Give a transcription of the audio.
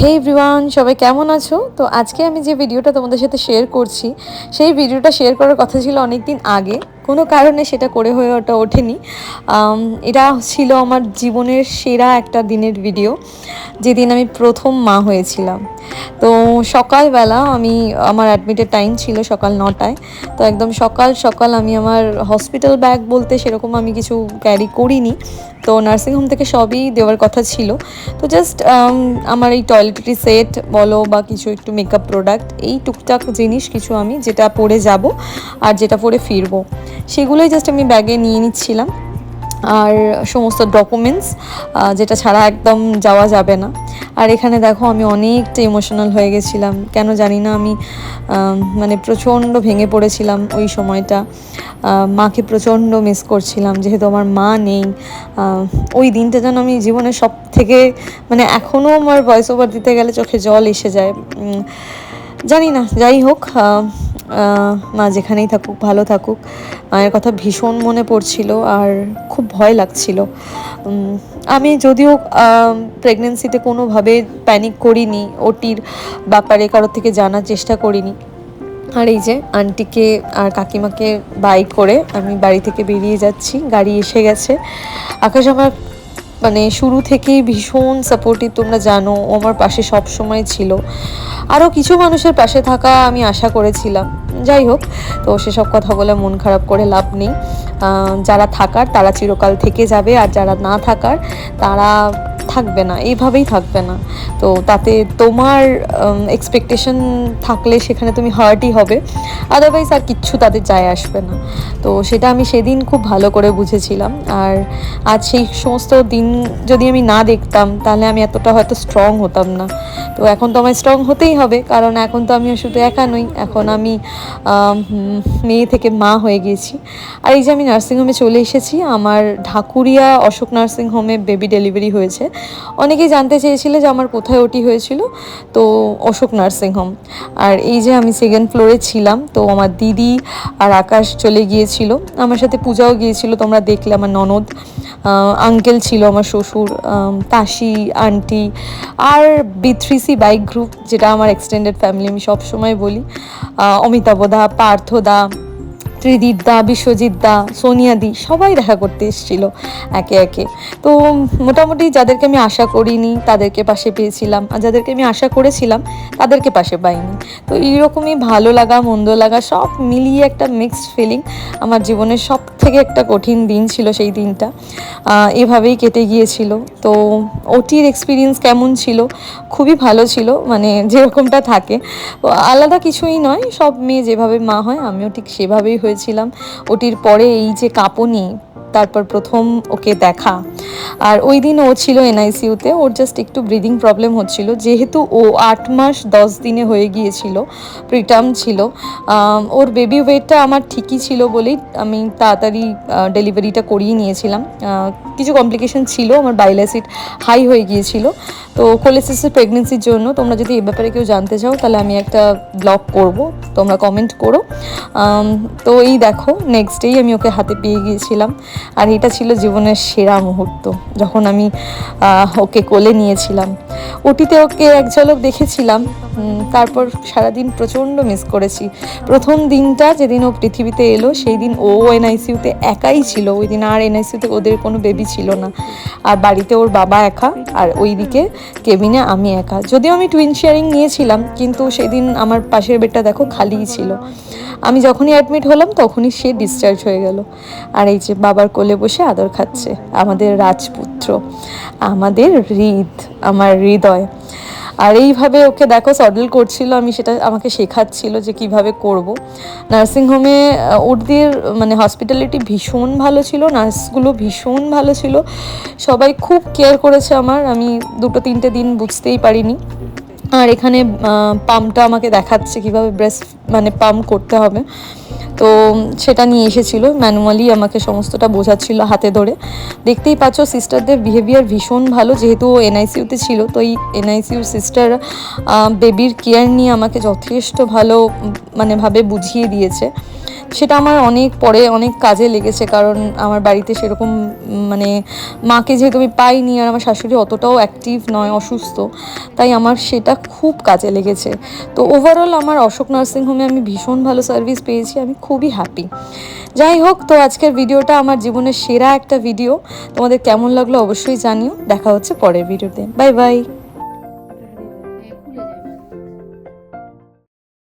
হে everyone সবাই কেমন আছো? তো আজকে আমি যে ভিডিওটা তোমাদের সাথে শেয়ার করছি, সেই ভিডিওটা শেয়ার করার কথা ছিল অনেক দিন আগে। কোনো কারণে সেটা করে হয়ে ওটা ওঠেনি। এটা ছিল আমার জীবনের সেরা একটা দিনের ভিডিও যেদিন আমি প্রথম মা হয়েছিলাম। তো সকালবেলা আমি, আমার অ্যাডমিটের টাইম ছিল সকাল নটায়, তো একদম সকাল সকাল আমি আমার হসপিটাল ব্যাগ বলতে সেরকম আমি কিছু ক্যারি করিনি। তো নার্সিংহোম থেকে সবই দেওয়ার কথা ছিল। তো জাস্ট আমার এই টয়লেটারি সেট বলো বা কিছু একটু মেকআপ প্রোডাক্ট এই টুকটাক জিনিস কিছু আমি যেটা পরে যাব আর যেটা পরে ফিরবো। সেগুলোই জাস্ট আমি ব্যাগে নিয়ে নিচ্ছিলাম। আর সমস্ত ডকুমেন্টস যেটা ছাড়া একদম যাওয়া যাবে না। আর এখানে দেখো আমি অনেকটা ইমোশনাল হয়ে গেছিলাম। কেন জানি না আমি মানে প্রচণ্ড ভেঙে পড়েছিলাম ওই সময়টা। মাকে প্রচণ্ড মিস করছিলাম, যেহেতু আমার মা নেই। ওই দিনটা যেন আমি জীবনে সব থেকে মানে এখনও আমার ভয়েস ওভার দিতে গেলে চোখে জল এসে যায়। জানি না, যাই হোক মা যেখানেই থাকুক, ভালো থাকুক। মায়ের কথা ভীষণ মনে পড়ছিল আর খুব ভয় লাগছিল। আমি যদিও প্রেগনেন্সিতে কোনোভাবে প্যানিক করিনি, ওটির ব্যাপারে কারোর থেকে জানার চেষ্টা করিনি। আর এই যে আন্টিকে আর কাকিমাকে বাইক করে আমি বাড়ি থেকে বেরিয়ে যাচ্ছি, গাড়ি এসে গেছে। আকাশ আমার মানে শুরু থেকেই ভীষণ সাপোর্টিভ তোমরা জানো, ও আমার পাশে সব সময় ছিল। আরও কিছু মানুষের পাশে থাকা আমি আশা করেছিলাম। যাই হোক, তো সেসব কথা বলে মন খারাপ করে লাভ নেই। যারা থাকার, তারা চিরকাল থেকে যাবে, আর যারা না থাকার, তারা থাকবে না, এইভাবেই থাকবে না। তো তাতে তোমার এক্সপেকটেশন থাকলে সেখানে তুমি হার্টই হবে। আদারওয়াইজ আর কিচ্ছু তাদের যায় আসবে না। তো সেটা আমি সেদিন খুব ভালো করে বুঝেছিলাম। আর আজ সেই সমস্ত দিন যদি আমি না দেখতাম, তাহলে আমি এতটা হয়তো স্ট্রং হতাম না। তো এখন তো আমার স্ট্রং হতেই হবে, কারণ এখন তো আমি শুধু একা নই, এখন আমি মেয়ে থেকে মা হয়ে গিয়েছি। আর এই যে আমি নার্সিংহোমে চলে এসেছি, আমার ঢাকুরিয়া অশোক নার্সিংহোমে বেবি ডেলিভারি হয়েছে। অনেকেই জানতে চেয়েছিলে যে আমার কোথায় ওটি হয়েছিল, তো অশোক নার্সিংহোম আর এই যে আমি সেকেন্ড ফ্লোরে ছিলাম, তো আমার দিদি আর আকাশ চলে গিয়েছিল। আমার সাথে পূজাও গিয়েছিল, তোমরা দেখলে আমার ননদ। আঙ্কেল ছিল আমার শ্বশুর তাসি আন্টি আর বিথ্রিসি বাইক গ্রুপ যেটা আমার এক্সটেন্ডেড ফ্যামিলি আমি সবসময় বলি। অমিতাভদা পার্থদা ত্রিদীপ দা, বিশ্বজিৎ দা, সোনিয়া দি, সবাই দেখা করতে এসেছিল একে একে। তো মোটামুটি যাদেরকে আমি আশা করিনি, তাদেরকে পাশে পেয়েছিলাম। আর যাদেরকে আমি আশা করেছিলাম, তাদেরকে পাশে পাইনি। তো এইরকমই ভালো লাগা, মন্দ লাগা, সব মিলিয়ে একটা মিক্সড ফিলিং আমার জীবনের সব থেকে একটা কঠিন দিন ছিল সেই দিনটা। এভাবেই কেটে গিয়েছিল। তো ওটির এক্সপিরিয়েন্স কেমন ছিল? খুবই ভালো ছিল মানে যেরকমটা থাকে। আলাদা কিছুই নয়, সব মেয়ে যেভাবে মা হয়, আমিও ঠিক সেভাবেই হয়েছিলাম ওটির পরে এই যে কাঁপুনি, তারপর প্রথম ওকে দেখা। আর ওই দিন ও ছিল এনআইসিউতে, ওর জাস্ট একটু ব্রিদিং প্রবলেম হচ্ছিল। যেহেতু ও আট মাস দশ দিনে হয়ে গিয়েছিল প্রিটার্ম ছিল ওর বেবি ওয়েটটা আমার ঠিকই ছিল বলেই আমি তাড়াতাড়ি ডেলিভারিটা করিয়ে নিয়েছিলাম। কিছু কমপ্লিকেশন ছিল, আমার বাইলাসিড হাই হয়ে গিয়েছিল। তো কোলেসিসের প্রেগনেন্সির জন্য তোমরা যদি এ ব্যাপারে কেউ জানতে চাও, তাহলে আমি একটা ব্লগ করব, তোমরা কমেন্ট করো। তো এই দেখো নেক্সট ডেই আমি ওকে হাতে পেয়ে গিয়েছিলাম। আর এটা ছিল জীবনের সেরা মুহূর্ত, যখন আমি ওকে কোলে নিয়েছিলাম। ওটিতে ওকে এক ঝলক দেখেছিলাম। তারপর সারাদিন প্রচণ্ড মিস করেছি। প্রথম দিনটা যেদিন ও পৃথিবীতে এলো সেই দিন ও এনআইসিউতে একাই ছিল। ওই দিন আর এনআইসিউতে ওদের কোনো বেবি ছিল না। আর বাড়িতে ওর বাবা একা, আর ওইদিকে কেবিনে আমি একা। যদিও আমি টুইন শেয়ারিং নিয়েছিলাম, কিন্তু সেদিন আমার পাশের বেডটা দেখো খালিই ছিল। আমি যখনই অ্যাডমিট হলাম, তখনই সে ডিসচার্জ হয়ে গেল। আর এই যে বাবার কোলে বসে আদর খাচ্ছে আমাদের রাজপুত্র, আমাদের হৃদ, আমার হৃদয়। আর এইভাবে ওকে দেখো সডল করছিল, আমি সেটা আমাকে শেখাচ্ছিল যে কীভাবে করব। নার্সিংহোমে ওদের মানে হসপিটালিটি ভীষণ ভালো ছিল, নার্সগুলো ভীষণ ভালো ছিল। সবাই খুব কেয়ার করেছে আমার, আমি দুটো তিনটে দিন বুঝতেই পারিনি। আর এখানে পাম্পটা আমাকে দেখাচ্ছে কীভাবে ব্রেস্ট মানে পাম্প করতে হবে। তো সেটা নিয়ে এসেছিল। ম্যানুয়ালি আমাকে সমস্তটা বোঝাচ্ছিল হাতে ধরে। দেখতেই পাচ্ছ সিস্টারদের বিহেভিয়ার ভীষণ ভালো, যেহেতু ও এনআইসিউতে ছিল। তো এই এনআইসিউ সিস্টার বেবির কেয়ার নিয়ে আমাকে যথেষ্ট ভালো মানে ভাবে বুঝিয়ে দিয়েছে। সেটা আমার অনেক পরে অনেক কাজে লেগেছে, কারণ আমার বাড়িতে সেরকম মানে মাকে যেহেতু আমি পাইনি আর আমার শাশুড়ি অতটাও অ্যাক্টিভ নয়, অসুস্থ, তাই আমার সেটা খুব কাজে লেগেছে। তো ওভারঅল আমার অশোক নার্সিংহোমে আমি ভীষণ ভালো সার্ভিস পেয়েছি, আমি খুবই হ্যাপি যাই হোক, তো আজকের ভিডিওটা আমার জীবনের সেরা একটা ভিডিও তোমাদের কেমন লাগল অবশ্যই জানিও। দেখা হচ্ছে পরের ভিডিওতে বাই বাই